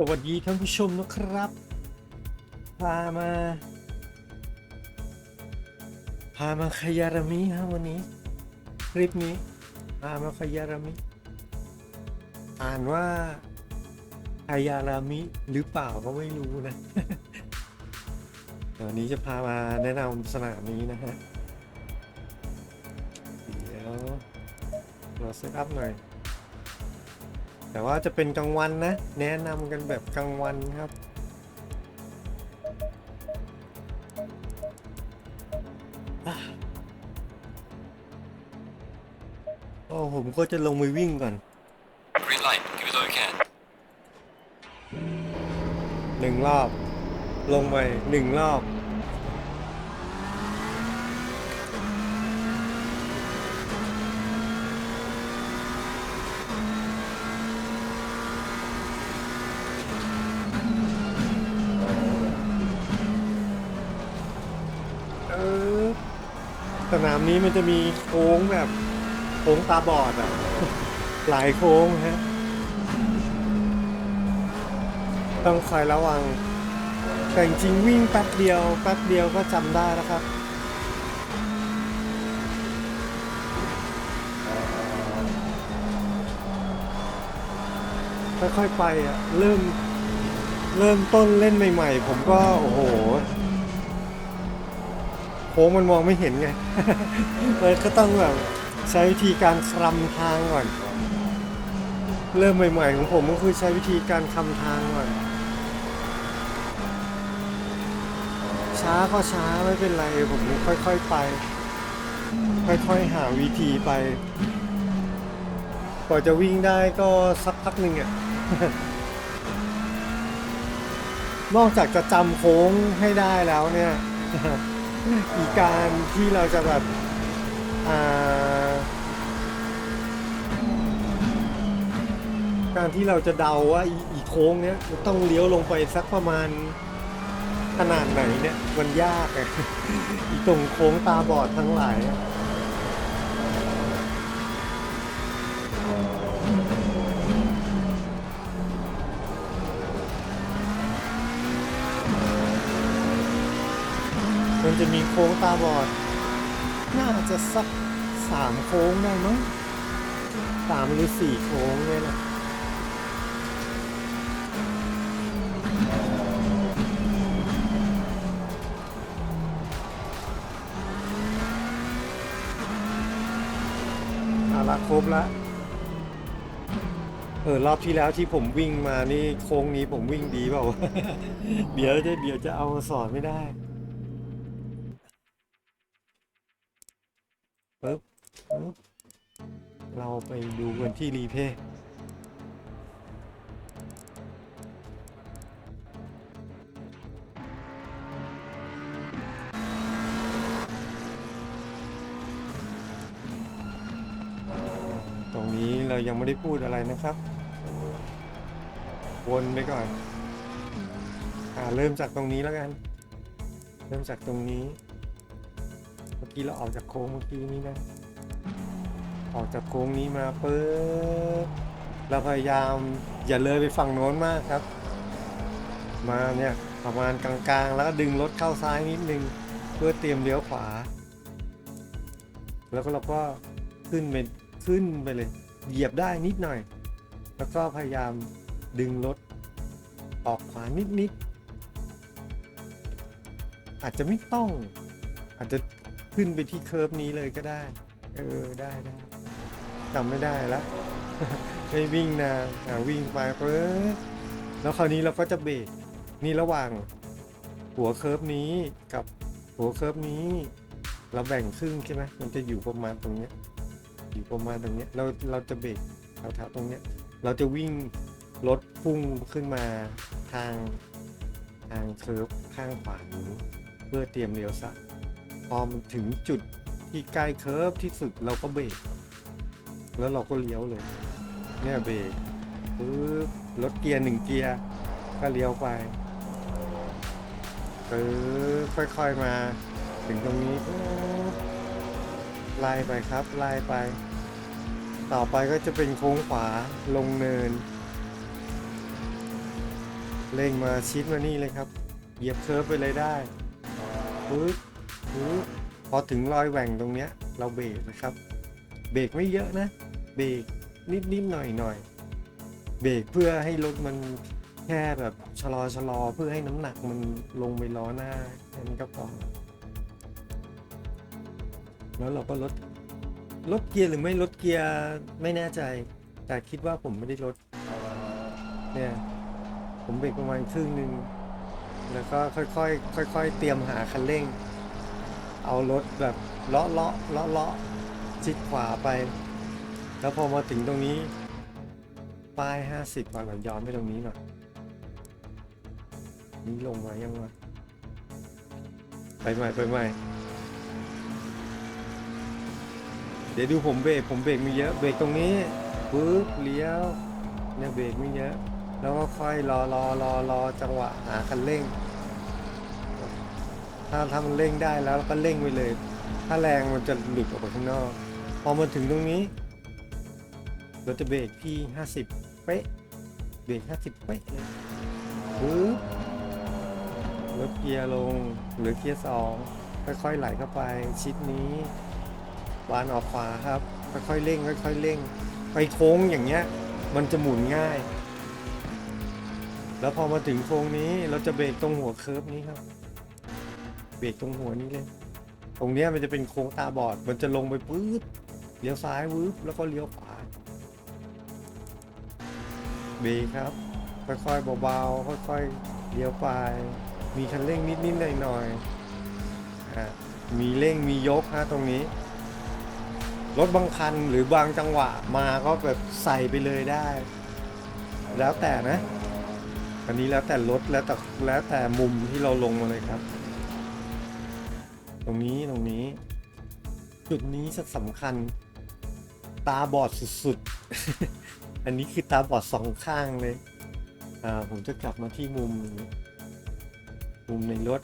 สวัสดีท่านผู้ชมนะครับ พามา พามาขยารามิฮะวันนี้ คลิปนี้ พามาขยารามิ อ่านว่าขยารามิหรือเปล่าก็ไม่รู้นะวันนี้จะพามาแนะนำสนามนี้นะฮะ เดี๋ยวเราเซตอัพหน่อย แต่ว่าจะเป็นกลางวันนะ แนะนำกันแบบกลางวันครับอะโอ้ผมก็จะลงไปวิ่งก่อน Green light, give it all you can. หนึ่งรอบ ลงไปหนึ่งรอบ นามนี้มันจะมีโค้งแบบโค้งตาบอดอะหลายโค้งฮะต้องคอยระวัง แต่จริงวิ่งแป๊บเดียวแป๊บเดียวก็จำได้แล้วครับค่อยๆไปอะ เริ่ม เริ่มต้นเล่นใหม่ ๆ ผมก็ โอ้โห ค้งมันมองไม่เห็นไงเลยก็ต้องแบบใช้วิธีการคลำทางก่อน เริ่มใหม่ๆของผมก็คือใช้วิธีการคำทางก่อน ช้าก็ช้าไม่เป็นไรผมค่อยๆไป ค่อยๆหาวิธีไปกว่าจะวิ่งได้ก็สักพักหนึ่งอะ นอกจากจะจำโค้งให้ได้แล้วเนี่ย อีกการที่เราจะแบบอ่าการที่เราจะเดาว่าอีโค้งเนี้ยต้องเลี้ยวลงไปสักประมาณขนาดไหนเนี่ยมันยากอะอีตรงโค้งตาบอดทั้งหลาย จะมีโค้งตาบอด น่าจะสักสามโค้งได้มั้งสามหรือสี่โค้งเนี่ยแหละเอาละครบละเออรอบที่แล้วที่ผมวิ่งมานี่โค้งนี้ผมวิ่งดีเปล่า เดี๋ยวจะเดี๋ยวจะเอาสอนไม่ได้ ปึ๊บเราไปดูกันที่รีเพย์ตรงนี้เรายังไม่ได้พูดอะไรนะครับ วนไปก่อน อ่าเริ่มจากตรงนี้แล้วกัน เริ่มจากตรงนี้ เมื่อกี้เราออกจากโค้งเมื่อกี้นี้นะ ออกจากโค้งนี้มาปึ๊บเราพยายามอย่าเลยไปฝั่งโน้นมากครับ มาเนี่ยประมาณกลางๆ แล้วก็ดึงรถเข้าซ้ายนิดนึงเพื่อเตรียมเลี้ยวขวา แล้วก็เราก็ขึ้นไปขึ้นไปเลย เหยียบได้นิดหน่อย แล้วก็พยายามดึงรถออกขวานิดๆอาจจะไม่ต้อง อาจจะ ขึ้นไปที่เคิร์ฟนี้เลยก็ได้ เออได้ได้จำไม่ได้ล้วไม่วิ่งนะอ่าวิ่งไปเพิ่แล้วคราวนี้เราก็จะเบรกนี่ระหว่าง หัวเคิร์ฟนี้กับหัวเคิร์ฟนี้ เราแบ่งครึ่งใช่ไหมมันจะอยู่ประมาณตรงเนี้ยอยู่ประมาณตรงเนี้ยเราเราจะเบรกแถวๆตรงเนี้ย เราจะวิ่งรถพุ่งขึ้นมาทางทางเคิร์ฟข้างขวานี้เพื่อเตรียมเลี้ยวซ้าย พอมันถึงจุดที่ใกล้เคิร์ฟที่สุดเราก็เบรกแล้วเราก็เลี้ยวเลยเนี่ยเบรกปึ๊บรถเกียร์หนึ่งเกียร์ก็เลี้ยวไปปึ๊บค่อยๆมา ถึงตรงนี้ไล่ไปครับไล่ไป ต่อไปก็จะเป็นโค้งขวาลงเนินเร่งมาชิดมานี่เลยครับ เหยียบเคิร์ฟไปเลยได้ปึ๊บ พอถึงรอยแหว่งตรงเนี้ย เราเบรกนะครับ เบรกไม่เยอะนะ เบรกนิดนิดๆหน่อยหน่อยๆเบรกเพื่อให้รถมันแค่แบบชะลอชะลอเพื่อให้น้ำหนักมันลงไปล้อหน้าแค่นี้ก็พอแล้วเราก็ลดลดเกียร์หรือไม่ลดเกียร์ไม่แน่ใจ แต่คิดว่าผมไม่ได้ลดเนี่ยผมเบรกประมาณครึ่งหนึ่งแล้วก็ค่อยๆค่อยๆเตรียมหาคันเร่ง เอารถแบบเลาะเลาะเลาะเลาะชิดขวาไป แล้วพอมาถึงตรงนี้ ป้าย 50ก่อนเราย้อนไปตรงนี้หน่อยนี่ลงมายังวะไปใหม่ไปใหม่เดี๋ยวดูผมเบรกผมเบรกม่เยอะเบรกตรงนี้ปึ๊บเลี้ยวเนี่ยเบรกม่เยอะ แล้วก็ค่อยรอรอรอรอจังหวะหาคันเร่ง ถ้าถ้ามันเร่งได้แล้วก็เร่งไปเลย ถ้าแรงมันจะหลุดออกไปข้างนอก พอมาถึงตรงนี้เราจะเบรกที่ 50 เป๊ะ เบรก 50 เป๊ะเลยปึ๊บลดเกียร์ลงหลือเกียร์สองค่อยๆไหลเข้าไป ชิดนี้วานออกขวาครับค่อยๆเร่งค่อยๆเร่ง ไปโค้งอย่างเงี้ย มันจะหมุนง่าย แล้วพอมาถึงโค้งนี้เราจะเบรกตรงหัวเคิร์ฟนี้ครับ เบรกตรงหัวนี้เลย ตรงเนี้ยมันจะเป็นโค้งตาบอด มันจะลงไปปื๊ดเลี้ยวซ้ายวืบแล้วก็เลี้ยวขวาเบรกครับ ค่อยๆเบาๆค่อยๆเลี้ยวไป มีคันเร่งนิดๆหน่อยๆอะมีเร่งมียกฮะตรงนี้ รถบางคันหรือบางจังหวะมาก็แบบใส่ไปเลยได้ แล้วแต่นะอันนี้แล้วแต่รถแล้วแต่แล้วแต่มุมที่เราลงมาเลยครับ ตรงนี้ตรงนี้ จุดนี้สำคัญ ตาบอดสุดๆ อันนี้คือตาบอดสองข้างเลย อ่าผมจะกลับมาที่มุม มุมในรถ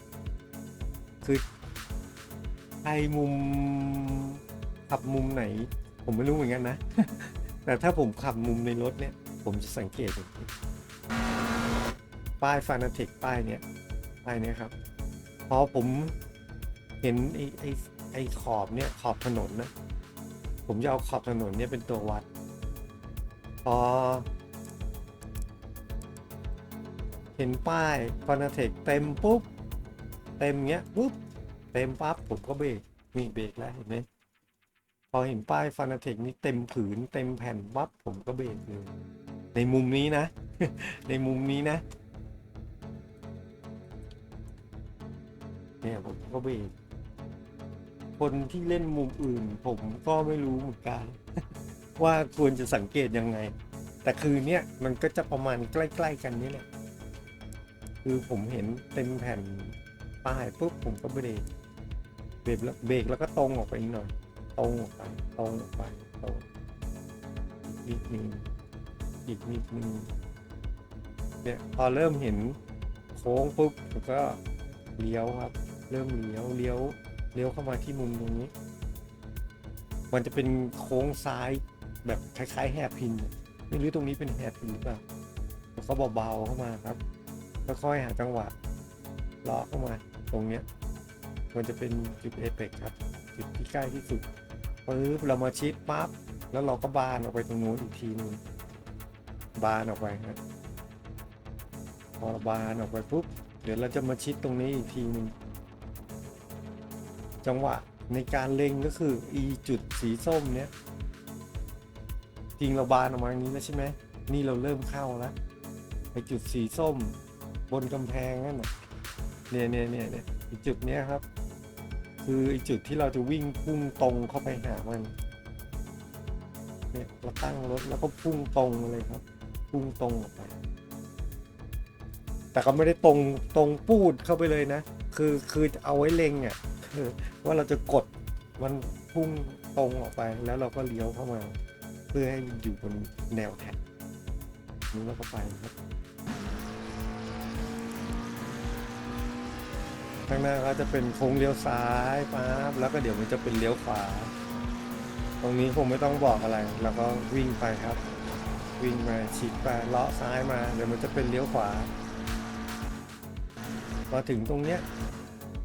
คือใครมุมขับมุมไหน ผมไม่รู้เหมือนกันนะ แต่ถ้าผมขับมุมในรถเนี่ย ผมจะสังเกตอย่างนี้ป้ายฟานาเทคป้ายเนี่ยป้ายเนี้ยครับ พอผม เห็นไอ้ไอ้ไอ้ขอบเนี่ยขอบถนนนะ ผมจะเอาขอบถนนเนี่ยเป็นตัววัด พอ เห็นป้ายฟานาเทคเต็มปุ๊บ เต็มเงี้ยปุ๊บ เต็มปั๊บผมก็เบรกมีเบรกแล้วเห็นไหมพอเห็นป้ายฟานาเทคนี้เต็มผืนเต็มแผ่นปั๊บผมก็เบรกเลยในมุมนี้นะ ในมุมนี้นะเนี่ยผมก็เบรก คนที่เล่นมุมอื่น ผมก็ไม่รู้เหมือนกัน ว่าควรจะสังเกตยังไง แต่คือเนี่ยมันก็จะประมาณใกล้ ๆ กันนี่แหละคือผมเห็นเต็มแผ่นป้ายปุ๊บผมก็เบรกเบรกแล้วเบรกแล้วก็ตรงออกไปอีกหน่อยตรงออกไปตรงออกไปตรงอีกนิดนึงอีกนิดนึงเนี่ยพอเริ่มเห็นโค้งปุ๊บผมก็เลี้ยวครับ เริ่มเลี้ยวเลี้ยว เลี้ยวเข้ามาที่มุมตรงนี้ มันจะเป็นโค้งซ้ายแบบคล้ายๆแฮร์พิน ไม่รู้ตรงนี้เป็นแฮร์พินหรือเปล่าแล้วก็เบาๆเข้ามาครับค่อยๆหาจังหวะเลาะเข้ามา ตรงเนี้ยมันจะเป็นจุดเอเปกครับ จุดที่ใกล้ที่สุดปึ๊บเรามาชิดปั๊บแล้วเราก็บานออกไปตรงนู้นอีกทีนึงบานออกไปครับพอเราบานออกไปปุ๊บเดี๋ยวเราจะมาชิดตรงนี้อีกทีนึง จังหวะในการเล็งก็คืออีจุดสีส้มเนี้ยจริงเราบานออกมาอย่างนี้แล้วใช่ไหมนี่เราเริ่มเข้าแล้วไอจุดสีส้มบนกำแพงนั่นเนี่ยเนี่ยเนี่ยเนี่ยไอจุดเนี้ยครับ คือไอจุดที่เราจะวิ่งพุ่งตรงเข้าไปหามันเนี่ยเราตั้งรถแล้วก็พุ่งตรงเลยครับ พุ่งตรงออกไป แต่ก็ไม่ได้ตรงตรงปูดเข้าไปเลยนะ คือคือเอาไว้เล็งอะ คือว่าเราจะกดมันพุ่งตรงออกไปแล้วเราก็เลี้ยวเข้ามา เพื่อให้มันอยู่บนแนวแท็กนี้เราก็ไปครับข้างหน้าก็จะเป็นโค้งเลี้ยวซ้ายปั๊บแล้วก็เดี๋ยวมันจะเป็นเลี้ยวขวา ตรงนี้คงไม่ต้องบอกอะไร แล้วก็วิ่งไปครับ วิ่งมาชิดไปเลาะซ้ายมา เดี๋ยวมันจะเป็นเลี้ยวขวามาถึงตรงเนี้ย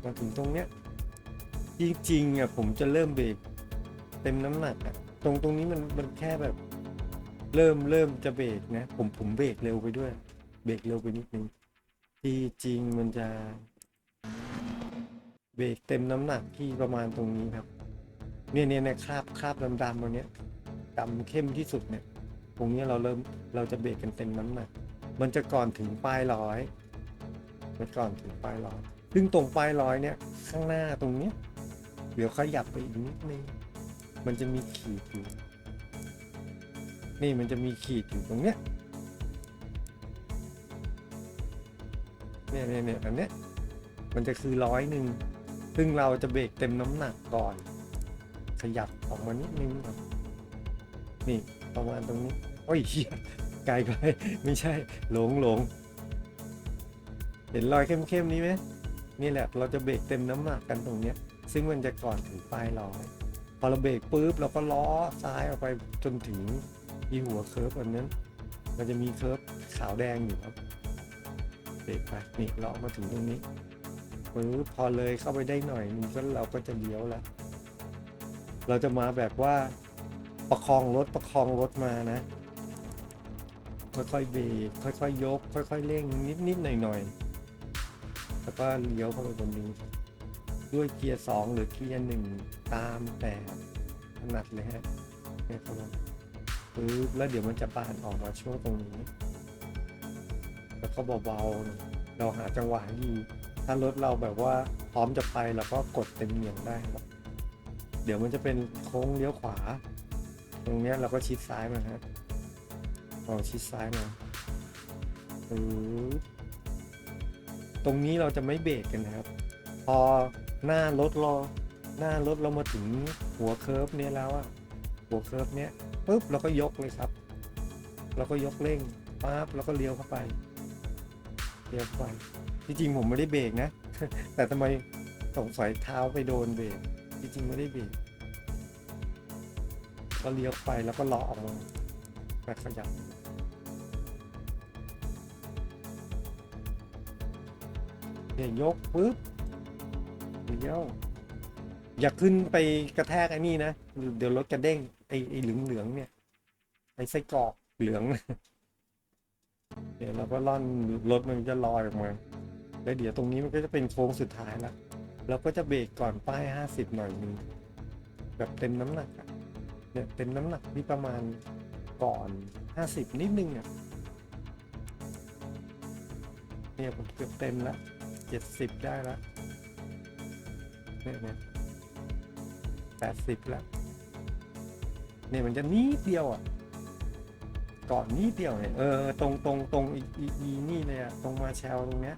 มาถึงตรงเนี้ย จริงๆอะผมจะเริ่มเบรกเต็มน้ำหนักอะตรงตรงนี้มันมันแค่แบบ เริ่มเริ่มจะเบรกนะ ผมผมเบรกเร็วไปด้วย เบรกเร็วไปนิดนึงที่จริงมันจะ เบรกเต็มน้ำหนักที่ประมาณตรงนี้ครับ เนี่ยเนี่ยเนี่ยคราบคราบดำๆตรงเนี้ยดำเข้มที่สุดเนี่ย ตรงเนี้ยเราเริ่มเราจะเบรกกันเต็มน้ำหนัก มันจะก่อนถึงปลายร้อยมันก่อนถึงปลายร้อยซึ่งตรงปลายร้อยเนี่ย ข้างหน้าตรงเนี้ย ดี๋ยวขยับไปอีกนิดนึง มันจะมีขีดอยู่ นี่มันจะมีขีดอยู่ตรงเนี้ย เนี่ยเนี่ยเนี่ยอันเนี้ย มันจะคือร้อยหนึ่ง ซึ่งเราจะเบรกเต็มน้ำหนักก่อน ขยับออกมานิดนึงก่อนนี่ประมาณตรงนี้ โอ้ยเหี้ยไกลไปไม่ใช่ หลงหลง เห็นรอยเข้มๆนี้ไหม นี่แหละเราจะเบรกเต็มน้ำหนักกันตรงเนี้ย ซึ่งมันจะก่อนถึงปลายร้อยพอเราเบรกปุ๊บเราก็ล้อซ้ายออกไปจนถึงอีหัวเคิร์ฟอันนั้น มันจะมีเคิร์ฟขาวแดงอยู่ครับเบรกไปนี่ลาะมาถึงตรงนี้ปุ๊บพอเลยเข้าไปได้หน่อยนึงก็เราก็จะเลี้ยวแล้วเราจะมาแบบว่าประคองรถประคองรถมานะ ค่อยๆเบรกค่อยๆยก ค่อยๆเร่งนิดๆหน่อยๆ แล้วก็เลี้ยวเข้าไปบนนี้ ด้วยเกียร์สองหรือเกียร์หนึ่งตามแต่ถนัดเลยฮะเนี่ยครับปึ๊บแล้วเดี๋ยวมันจะบานออกมาช่วงตรงนี้ แล้วก็เบาๆหน่อยเราหาจังหวะดี ถ้ารถเราแบบว่าพร้อมจะไปเราก็กดเต็มเหนียงได้ครับเดี๋ยวมันจะเป็นโค้งเลี้ยวขวา ตรงเนี้ยเราก็ชิดซ้ายมาฮะเราชิดซ้ายมาปึ๊บ ตรงนี้เราจะไม่เบรกกันนะครับ พอหน้ารถเราหน้ารถเรามาถึงหัวเคิร์ฟเนี้ยแล้วอะหัวเคิร์ฟเนี้ยปุ๊บเราก็ยกเลยครับเราก็ยกเร่งปั๊บแล้วก็เลี้ยวเข้าไปเลี้ยวไปที่จริงผมไม่ได้เบรกนะ แต่ทำไมสงสัยเท้าไปโดนเบรกที่จริงไม่ได้เบรกก็เลี้ยวไปแล้วก็เลาะออกมาแบบขยับ เนี่ยยกปุ๊บเลี้ยวอย่าขึ้นไปกระแทกไอ้นี่นะเดี๋ยวรถกระเด้งไอ้ไอ้เหลืองเหลืองเนี่ยไอ้ไส้กรอกเหลืองเดี๋ยวเราก็ล่อนรถมันจะลอยออกมาแล้วเดี๋ยวตรงนี้มันก็จะเป็นโค้งสุดท้ายแล้วเราก็จะเบรกก่อนป้ายห้าสิบหน่อยนึงแบบเต็มน้ำหนักเนี่ยเต็มน้ำหนักนี่ประมาณก่อนห้าสิบนิดนึงอะเนี่ยผมเกือบเต็มและ เจ็ดสิบได้และเนี่ยเนี่ยแปดสิบแล้วเนี่ยมันจะนิดเดียวอะก่อนนิดเดียวเนี่ยเออตรงตรงตรงอีอีอีนี่เลยอะตรงมาแชลตรงเนี้ย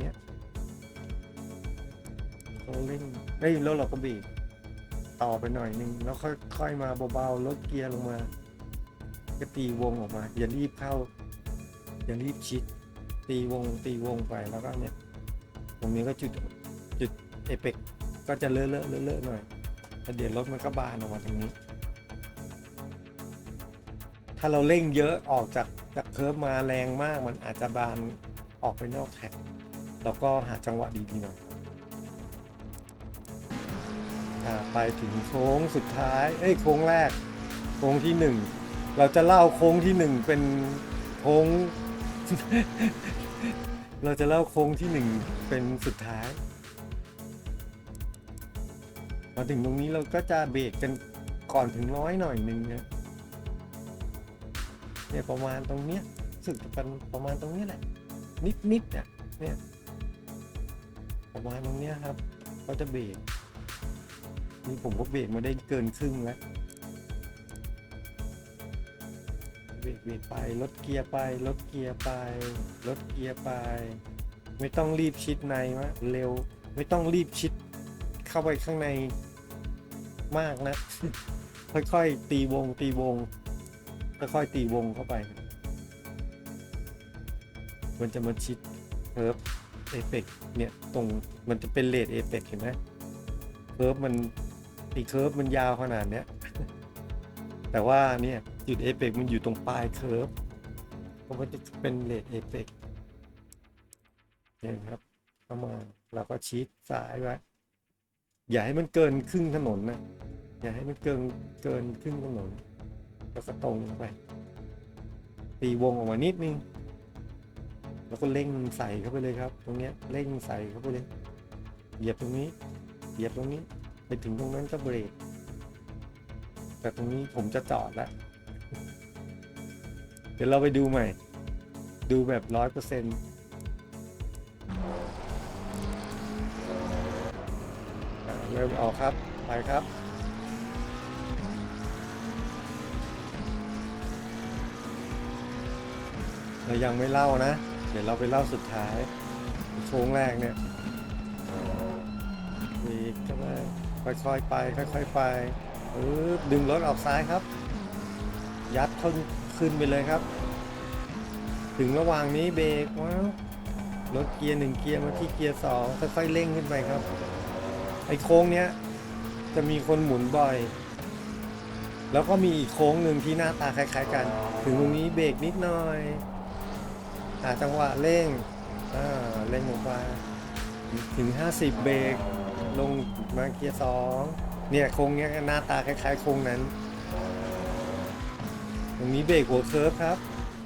เนี้ยเราเร่งเฮ้ยแล้วเราก็บีบต่อไปหน่อยนึงแล้วค่อยค่อยมาเบาๆลดเกียร์ลงมา ก็ตีวงออกมา อย่ารีบเข้า อย่ารีบชิด ตีวงตีวงไปแล้วก็เนี่ย ตรงนี้ก็จุดจุดเอเปกก็จะเลอะเลอะเลอะหน่อยแล้วเดี๋ยวรถมันก็บานออกมาตรงนี้ ถ้าเราเร่งเยอะออกจากจากเคิร์ฟมาแรงมากมันอาจจะบานออกไปนอกแท็กเราก็หาจังหวะดีๆหน่อยไปถึงโค้งสุดท้าย เอ้ยโค้งแรก โค้งที่หนึ่ง เราจะเล่าโค้งที่หนึ่งเป็นโค้ง เราจะเล่าโค้งที่หนึ่งเป็นสุดท้าย มาถึงตรงนี้เราก็จะเบรกกันก่อนถึงร้อยหน่อยหนึ่งนะเนี่ยประมาณตรงเนี้ยสึกเป็นประมาณตรงนี้แหละ นิดนิดๆอะเนี่ยประมาณตรงเนี้ยครับ ก็จะเบรกนี่ผมก็เบรกมาได้เกินครึ่งแล้ว เบรกเบรกไปลดเกียร์ไปลดเกียร์ไปลดเกียร์ไป ไม่ต้องรีบชิดในวะเร็ว ไม่ต้องรีบชิดเข้าไปข้างในมากนะ ค่อยๆ ตีวงตีวงค่อยๆตีวงเข้าไป มันจะมาชิดเคิร์ฟเอฟเปกเนี่ยตรงมันจะเป็นเลดเอฟเปกเห็นไหมเคิร์ฟมันตีเคิร์ฟมันยาวขนาดเนี้ย แต่ว่าเนี่ยจุดเอเปกมันอยู่ตรงปลายเคิร์ฟเพราะมันจะเป็นเลดเอเปกเนี่ยครับเข้ามาเราก็ชิดซ้ายไว้อย่าให้มันเกินครึ่งถนนนะอย่าให้มันเกินเกินครึ่งถนนแล้วก็ตรงไป ตีวงออกมานิดนึง แล้วก็เร่งใส่เข้าไปเลยครับ ตรงเนี้ยเร่งใส่เข้าไปเลย เหยียบตรงนี้ เหยียบตรงนี้ ไปถึงตรงนั้นก็เบรก แต่ตรงนี้ผมจะจอดแล้ว เดี๋ยวเราไปดูใหม่ ดูแบบร้อยเปอร์เซ็นต์เริ่มออกครับ ไปครับเรายังไม่เล่านะ เดี๋ยวเราไปเล่าสุดท้ายโค้งแรกเนี่ย มีก็ได้ค่อยๆไป ค่อยๆไป ปึ๊บดึงรถออกซ้ายครับ ยัดขึ้นขึ้นไปเลยครับ ถึงระหว่างนี้เบรกว้าวรถเกียร์หนึ่งเกียร์มาที่เกียร์สองค่อยๆเร่งขึ้นไปครับ ไอ้โค้งเนี้ยจะมีคนหมุนบ่อย แล้วก็มีอีกโค้งหนึ่งที่หน้าตาคล้ายๆกัน ถึงตรงนี้เบรกนิดหน่อย หาจังหวะเร่งอ่าเร่งลงไปถึง 50 เบรกลงมาเกียร์สอง เนี่ยโค้งเนี้ยหน้าตาคล้ายๆโค้งนั้น ตรงนี้เบรกหัวเคิร์ฟครับ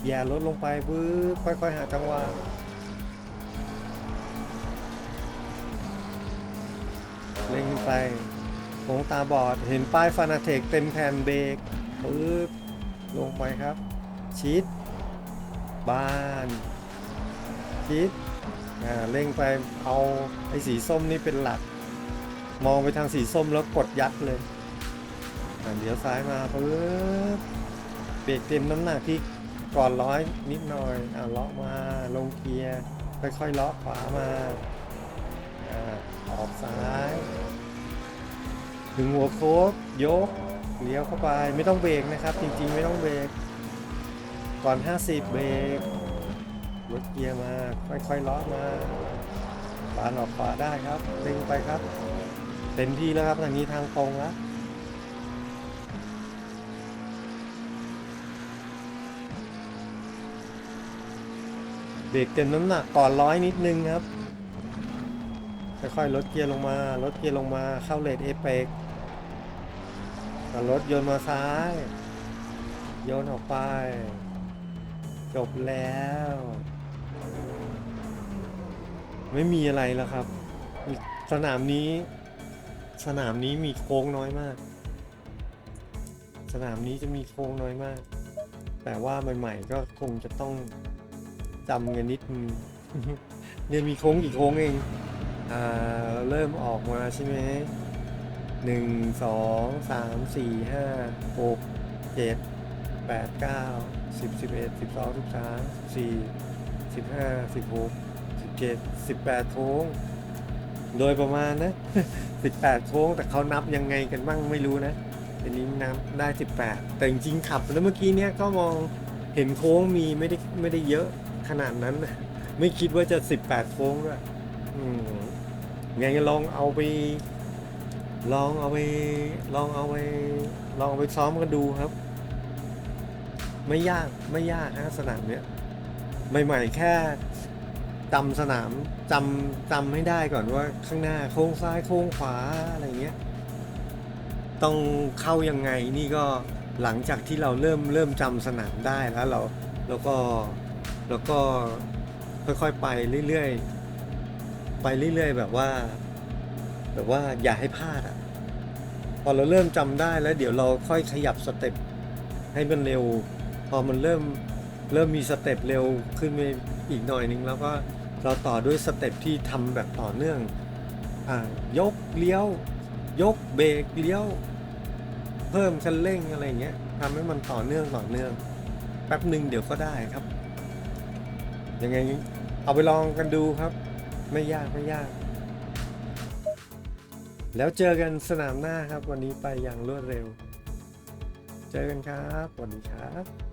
อย่าลดลงไปปึ๊บค่อยๆ หาจังหวะเร่งขึ้นไปโค้งตาบอด เห็นป้ายฟานาเทคเต็มแผ่นเบรกปึ๊บลงไปครับ ชิด บ้าน ชิดอ่าเร่งไปเอาไอ้สีส้มนี่เป็นหลัก มองไปทางสีส้มแล้วกดยัดเลยเดี๋ยวซ้ายมาปึ๊บเบรกเต็มน้ำหนักที่ก่อนร้อยนิดหน่อยอ่าเลาะมาลงเกียร์ค่อยๆเลาะขวามาอ่าออกซ้ายถึงหัวโค้งยกเลี้ยวเข้าไปไม่ต้องเบรกนะครับ จริงๆ ไม่ต้องเบรกก่อน 50 เบรกรถเกียร์มาค่อยๆเลาะมาปานออกขวาได้ครับเร่งไปครับ เต็มที่แล้วครับทางนี้ทางตรงแล้วเบรกเต็มน้ำหนักก่อนร้อยนิดนึงครับค่อยๆลดเกียร์ลงมาลดเกียร์ลงมาเข้าเลดเอเปกรถโยนมาซ้ายโยนออกไป จบแล้ว ไม่มีอะไรแล้วครับ สนามนี้ สนามนี้มีโค้งน้อยมาก สนามนี้จะมีโค้งน้อยมาก แต่ว่าใหม่ๆก็คงจะต้องจำกันนิดนึงเนี่ยมีโค้งกี่โค้งเอง อ่า เริ่มออกมาใช่ไหมหนึ่งสองสามสี่ห้าหกเจ็ดแปดเก้าสิบสิบเอ็ดสิบสองสิบสามสิบสี่สิบห้าสิบหกสิบเจ็ดสิบแปดโค้ง โดยประมาณนะสิบแปดโค้งแต่เขานับยังไงกันบ้างไม่รู้นะอันนี้นับได้สิบแต่จริงๆขับแล้วเมื่อกี้เนี้ยก็มองเห็นโค้งมีไม่ได้ไม่ได้เยอะขนาดนั้นนะไม่คิดว่าจะสิบแปดโค้งด้วยอืมไงลองเอาไป ลองเอาไป ลองเอาไป ลองเอาไปซ้อมกันดูครับ ไม่ยากไม่ยากฮะสนามเนี้ยใหม่ๆแค่ จำสนามจำจำให้ได้ก่อนว่าข้างหน้าโค้งซ้ายโค้งขวาอะไรเงี้ยต้องเข้ายังไงนี่ก็หลังจากที่เราเริ่มเริ่มจำสนามได้แล้วเราแล้วก็แล้วก็ค่อยๆไปเรื่อยๆไปเรื่อยๆ แบบว่า แบบว่าอย่าให้พลาดอะพอเราเริ่มจำได้แล้วเดี๋ยวเราค่อยขยับสเต็ปให้มันเร็ว พอมันเริ่มเริ่มมีสเต็ปเร็วขึ้นไปอีกหน่อยนึงแล้วก็ เราต่อด้วยสเต็ปที่ทำแบบต่อเนื่องอยกเลี้ยว ยกเบรกเลี้ยว เพิ่มคันเร่งอะไรเงี้ยทำให้มันต่อเนื่องต่อเนื่อง แป๊บหนึ่งเดี๋ยวก็ได้ครับ ยังไงเอาไปลองกันดูครับ ไม่ยากไม่ยาก แล้วเจอกันสนามหน้าครับ วันนี้ไปอย่างรวดเร็ว เจอกันครับสวัสดีครับ